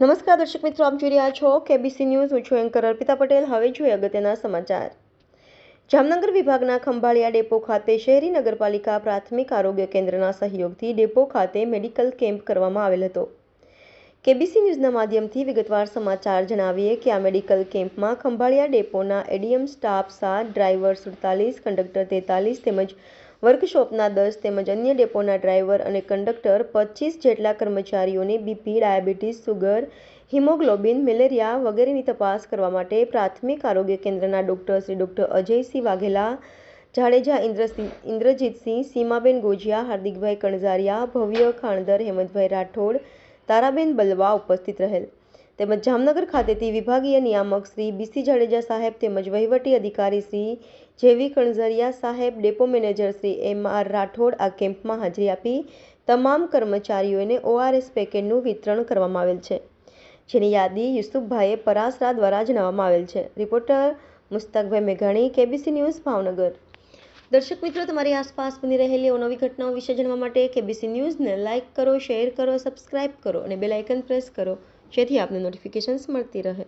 નમસ્કાર દર્શક મિત્રો, આપ જોઈ રહ્યા છો કેબીસી ન્યૂઝ હું છું એન્કર અર્પિતા પટેલ. હવે જોઈએ અગત્યના સમાચાર. જામનગર વિભાગના ખંભાળિયા ડેપો ખાતે શહેરી નગરપાલિકા પ્રાથમિક આરોગ્ય કેન્દ્રના સહયોગથી ડેપો ખાતે મેડિકલ કેમ્પ કરવામાં આવેલ હતો. કેબીસી ન્યૂઝના માધ્યમથી વિગતવાર સમાચાર જણાવીએ કે આ મેડિકલ કેમ્પમાં ખંભાળિયા ડેપોના એડીએમ સ્ટાફ સાત ડ્રાઈવર સુડતાલીસ, કંડક્ટર તેતાલીસ તેમજ વર્કશોપના દસ તેમજ અન્ય ડેપોના ડ્રાઈવર અને કંડક્ટર પચીસ જેટલા કર્મચારીઓને BP, diabetes, sugar, haemoglobin, malaria વગેરેની તપાસ કરવા માટે પ્રાથમિક આરોગ્ય કેન્દ્રના ડોક્ટર શ્રી ડોક્ટર અજયસિંહ વાઘેલા, જાડેજા ઇન્દ્રસિંહ, ઇન્દ્રજીતસિંહ, સીમાબેન ગોજિયા, હાર્દિકભાઈ કણઝારિયા, ભવ્ય ખાણદર હેમંતભાઈ રાઠોડ, તારાબેન બલવા ઉપસ્થિત રહેલ. તેમજ જામનગર ખાતેથી વિભાગીય નિયામક શ્રી બીસી જાડેજા સાહેબ તેમજ વહીવટી અધિકારી Shri J V Kanzariya saheb, depot manager Shri M R Rathod આ કેમ્પમાં હાજરી આપી તમામ કર્મચારીઓને ઓઆરએસ પેકેટનું વિતરણ કરવામાં આવેલ છે, જેની યાદી યુસુફભાઈએ પરાસરા દ્વારા જણાવવામાં આવેલ છે. રિપોર્ટર મુસ્તકભાઈ મેઘાણી, કેબીસી ન્યૂઝ, ભાવનગર. દર્શક મિત્રો, તમારી આસપાસ બની રહેલી અવનવી ઘટનાઓ વિશે જાણવા માટે કેબીસી ન્યૂઝને લાઇક કરો, શેર કરો, સબસ્ક્રાઇબ કરો અને બેલ આઇકન પ્રેસ કરો. જેથી આપને નોટિફિકેશન્સ મળતી રહે.